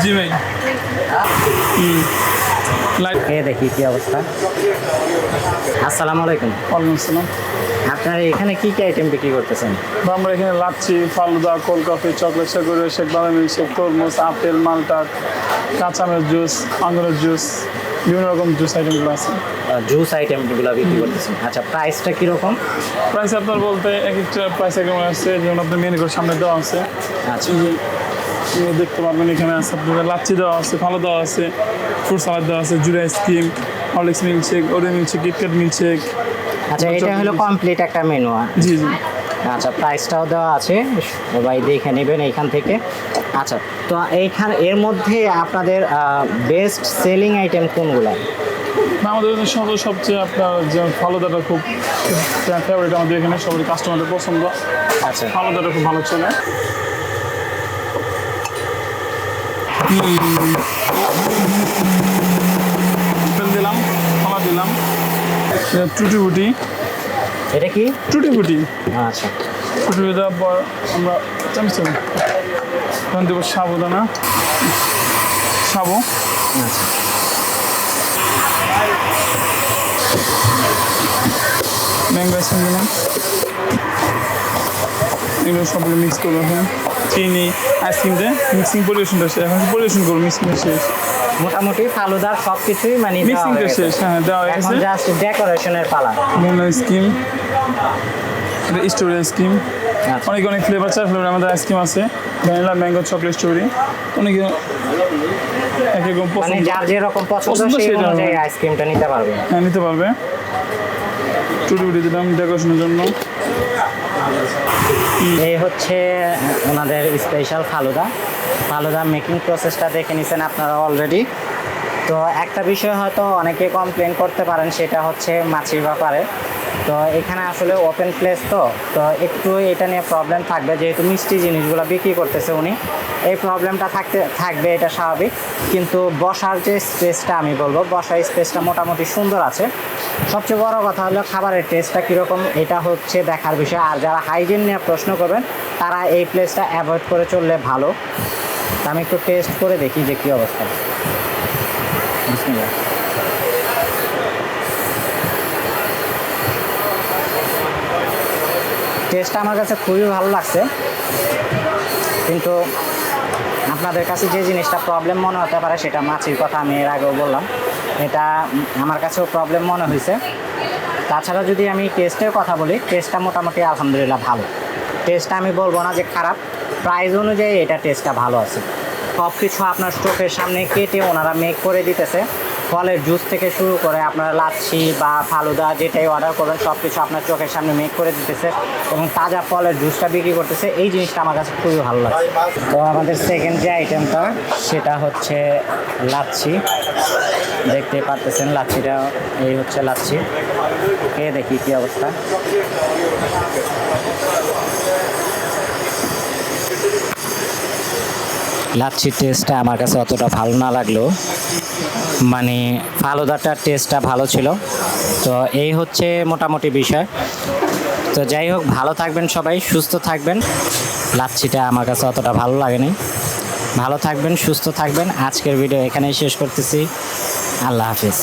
জি ভাই। এ দেখি কি অবস্থা। আসসালাম আলাইকুম। ওয়ালাইকুম আসসালাম। আপনারা এখানে কি কি আইটেম বিক্রি করতেছেন? আমরা এখানে lassi falooda cold chocolate shake shake shake বাদামি শেখ তরমুজ আপেল মালটা কাঁচামের জুস আঙুরের জুস বিভিন্ন রকম জুস আইটেমগুলো আছে। জুস আইটেমগুলো বিক্রি করতেছেন। আচ্ছা প্রাইসটা কীরকম? প্রাইস আপনার বলতে এক একটা প্রাইস এক আছে যেমন আপনার মেনু সামনে দেওয়া আছে। আচ্ছা। দেখতে পারবেন এখানে আছে আপনার লাচ্ছি দেওয়া আছে ভালো দেওয়া আছে ফ্রুট সালাদ দেওয়া আছে জুড়ে ice cream Horlicks milk shake ওরে milk shake KitKat milk shake আচ্ছা এটা হলো কমপ্লিট একটা মেনু জি জি। আচ্ছা প্রাইসটাও দেওয়া আছে সবাই দেখে নেবেন এইখান থেকে। আচ্ছা তো এইখান এর মধ্যে আপনাদের বেস্ট সেলিং আইটেম কোনগুলো? আমাদের এখানে সব সবচেয়ে আপনার যে ফালুদাটা খুব ফেভারিট আমাদের এখানে সবারই কাস্টমারদের পছন্দ। আচ্ছা। ফালুদাটা খুব ভালো চলে। আপেল দিলাম কলা দিলাম। টুটি ফুটি। এটা কি? টুটি ফুটি। আচ্ছা। টুটি দেওয়ার পর আমরা চামচ এখন দেবো সাবুদানা। সাবু। আচ্ছা। ম্যাঙ্গো আইসক্রিম দিলাম এগুলো সবগুলো মিক্স করব এখন। চিনি আইসক্রিম দিয়ে মিক্সিং পরিবেশনটা শেষ এখন পরিবেশন করব মিক্সিং শেষ। মোটামুটি ফালুদার সব কিছুই মানে মিক্সিংটা। শেষ হ্যাঁ দেওয়া হয়ে গেছে। জাস্ট ডেকোরেশনের পালা। ভ্যানিলা আইসক্রিম এটা স্টোরি আইসক্রিম অনেক অনেক ফ্লেভার চার ফ্লেভার আমাদের আইসক্রিম আছে। ভ্যানিলা ম্যাঙ্গো চকলেট স্টোরি অনেকে এক রকম মানে পছন্দ যার যেরকম পছন্দ সেই অনুযায়ী আইসক্রিমটা নিতে পারবে। হ্যাঁ নিতে পারবে। টুটি দিলাম ডেকোরেশনের জন্য। এই হচ্ছে ওনাদের স্পেশাল ফালুদা। ফালুদা মেকিং প্রসেসটা দেখে নিছেন আপনারা অলরেডি তো একটা বিষয় হয়তো অনেকে কমপ্লেন করতে পারেন, সেটা হচ্ছে মাছির ব্যাপারে। তো এখানে আসলে ওপেন প্লেস তো তো একটু এটা নিয়ে প্রবলেম থাকবে, যেহেতু মিষ্টি জিনিসগুলো বিক্রি করতেছে উনি। এই প্রবলেমটা থাকতে, থাকবে, এটা স্বাভাবিক। কিন্তু বসার যে স্পেসটা আমি বলব, বসার স্পেসটা মোটামুটি সুন্দর আছে। সবচেয়ে বড় কথা হলো খাবারের টেস্টটা কীরকম, এটা হচ্ছে দেখার বিষয়। আর যারা হাইজিন নিয়ে প্রশ্ন করবেন, তারা এই প্লেসটা অ্যাভয়েড করে চললে ভালো। আমি একটু টেস্ট করে দেখি যে কী অবস্থা। টেস্টটা আমার কাছে খুবই ভালো লাগছে। কিন্তু আপনাদের কাছে যে জিনিসটা প্রবলেম মনে হতে পারে, সেটা মাছির কথা আমি এর আগেও বললাম। এটা আমার কাছেও প্রবলেম মনে হয়েছে তাছাড়া যদি আমি টেস্টের কথা বলি টেস্টটা মোটামুটি আলহামদুলিল্লাহ ভালো। টেস্টটা আমি বলব না যে খারাপ প্রাইস অনুযায়ী এটা টেস্টটা ভালো আছে। সব কিছু আপনার চোখের সামনে কেটে ওনারা মেক করে দিতেছে। ফলের জুস থেকে শুরু করে আপনারা লাচ্ছি বা ফালুদা যেটাই অর্ডার করবেন সব কিছু আপনার চোখের সামনে মেক করে দিতেছে এবং তাজা ফলের জুসটা বিক্রি করতেছে। এই জিনিসটা আমার কাছে খুবই ভালো লাগছে। তো আমাদের সেকেন্ড যে আইটেমটা সেটা হচ্ছে লাচ্ছি। দেখতে পারতেছেন লাচ্ছিটা, এই হচ্ছে লাচ্ছি। খেয়ে দেখি কি অবস্থা। লাচ্ছির টেস্টটা আমার কাছে অতটা ভালো না লাগলেও মানে ফালুদাটার টেস্টটা ভালো ছিল। তো এই হচ্ছে মোটামুটি বিষয়। তো যাই হোক, ভালো থাকবেন সবাই, সুস্থ থাকবেন। লাচ্ছিটা আমার কাছে অতটা ভালো লাগেনি। ভালো থাকবেন সুস্থ থাকবেন। আজকের ভিডিও এখানেই শেষ করতেছি। আল্লাহ হাফিজ।